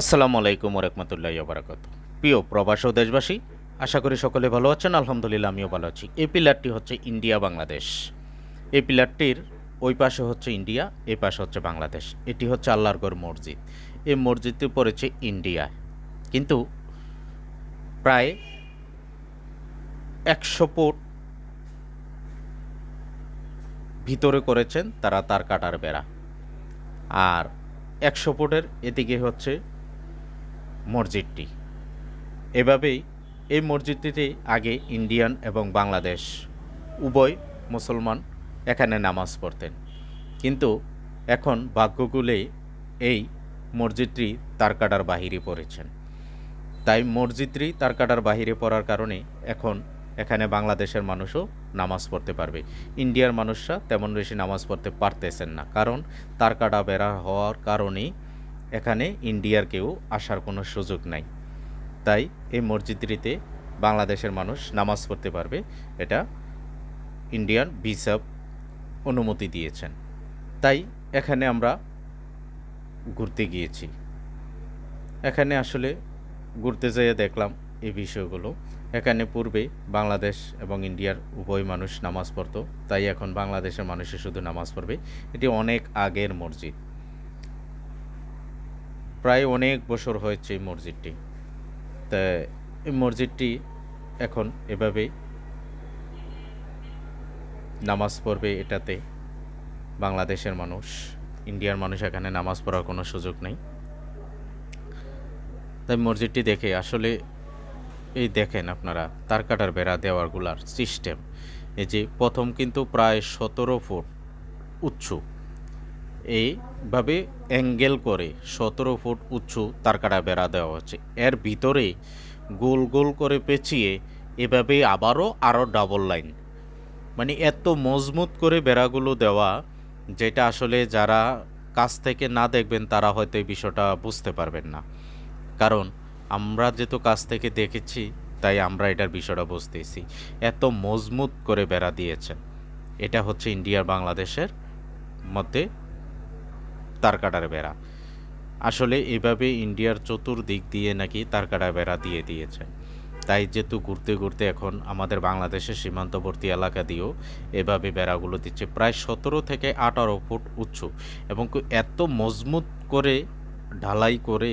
আসসালামু আলাইকুম রহমতুল্লাহ বারাকাত প্রিয় প্রবাস ও দেশবাসী, আশা করি সকলে ভালো আছেন, আলহামদুলিল্লাহ আমিও ভালো আছি। এই পিলারটি হচ্ছে ইন্ডিয়া, বাংলাদেশ। এই পিলারটির ওই পাশে হচ্ছে ইন্ডিয়া, এই পাশে হচ্ছে বাংলাদেশ। এটি হচ্ছে আল্লাহরগড় মসজিদ। এই মসজিদটি পড়েছে ইন্ডিয়ায় কিন্তু প্রায় একশো ফুট ভিতরে করেছেন তারা তার কাটার বেড়া। আর একশো ফুটের এদিকে হচ্ছে মসজিদটি। এভাবেই এই মসজিদটিতে আগে ইন্ডিয়ান এবং বাংলাদেশ, উভয় মুসলমান এখানে নামাজ পড়তেন। কিন্তু এখন ভাগ্যকুলে এই মসজিদটি তারকাটার বাহিরে পড়েছেন। তাই মসজিদটি তারকাটার বাহিরে পড়ার কারণে এখন এখানে বাংলাদেশের মানুষও নামাজ পড়তে পারবে। ইন্ডিয়ার মানুষরা তেমন বেশি নামাজ পড়তে পারতেছেন না। কারণ তারকাটা বেড়া হওয়ার কারণেই এখানে ইন্ডিয়ার কেউ আসার কোনো সুযোগ নাই। তাই এই মসজিদটিতে বাংলাদেশের মানুষ নামাজ পড়তে পারবে, এটা ইন্ডিয়ান ভিসা অনুমতি দিয়েছেন। তাই এখানে আমরা ঘুরতে গিয়েছি। এখানে আসলে ঘুরতে যেয়ে দেখলাম এই বিষয়গুলো। এখানে পূর্বে বাংলাদেশ এবং ইন্ডিয়ার উভয় মানুষ নামাজ পড়তো, তাই এখন বাংলাদেশের মানুষে শুধু নামাজ পড়বে। এটি অনেক আগের মসজিদ। প্রায় অনেক বছর হয়েছে এই মসজিদটি। তা এই মসজিদটি এখন এভাবেই নামাজ পড়বে এটাতে। বাংলাদেশের মানুষ, ইন্ডিয়ার মানুষ এখানে নামাজ পড়ার কোনো সুযোগ নেই। তাই মসজিদটি দেখে আসলে এই দেখেন আপনারা, তার কাটার বেড়া দেওয়ারগুলার সিস্টেম। এই যে প্রথম কিন্তু প্রায় সতেরো ফুট উঁচু এইভাবে অ্যাঙ্গেল করে সতেরো ফুট উঁচু তারকাটা বেড়া দেওয়া হচ্ছে। এর ভিতরে গোল গোল করে পেঁচিয়ে এভাবে আবারও আরও ডাবল লাইন মানে এত মজবুত করে বেড়াগুলো দেওয়া, যেটা আসলে যারা কাছ থেকে না দেখবেন তারা হয়তো এই বিষয়টা বুঝতে পারবেন না। কারণ আমরা যেহেতু কাছ থেকে দেখেছি, তাই আমরা এটার বিষয়টা বুঝতেছি। এত মজবুত করে বেড়া দিয়েছেন। এটা হচ্ছে ইন্ডিয়ার বাংলাদেশের মধ্যে তারকাটার বেড়া। আসলে এভাবে ইন্ডিয়ার চতুর্দিক দিয়ে নাকি তারকাটা বেড়া দিয়ে দিয়েছে। তাই যেহেতু ঘুরতে ঘুরতে এখন আমাদের বাংলাদেশের সীমান্তবর্তী এলাকা দিয়েও এভাবে বেড়াগুলো দিচ্ছে। প্রায় সতেরো থেকে আঠারো ফুট উঁচু এবং এত মজবুত করে ঢালাই করে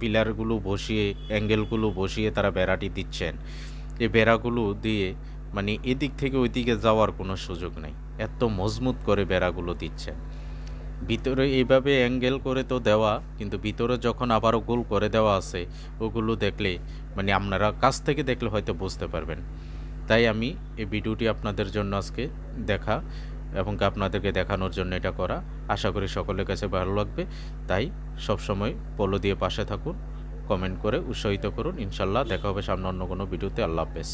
পিলারগুলো বসিয়ে, অ্যাঙ্গেলগুলো বসিয়ে তারা বেড়াটি দিচ্ছেন। এই বেড়াগুলো দিয়ে মানে এদিক থেকে ওইদিকে যাওয়ার কোনো সুযোগ নেই। এত মজবুত করে বেড়াগুলো দিচ্ছেন। ভিতরে এইভাবে অ্যাঙ্গেল করে তো দেওয়া, কিন্তু ভিতরে যখন আবারও গোল করে দেওয়া আছে, ওগুলো দেখলে মানে আপনারা কাছ থেকে দেখলে হয়তো বুঝতে পারবেন। তাই আমি এই ভিডিওটি আপনাদের জন্য আজকে দেখা এবং আপনাদেরকে দেখানোর জন্য এটা করা। আশা করি সকলের কাছে ভালো লাগবে। তাই সবসময় পলো দিয়ে পাশে থাকুন কমেন্ট করে উৎসাহিত করুন। ইনশাল্লাহ দেখা হবে সামনে অন্য কোনো ভিডিওতে। আল্লাহ হাফেজ।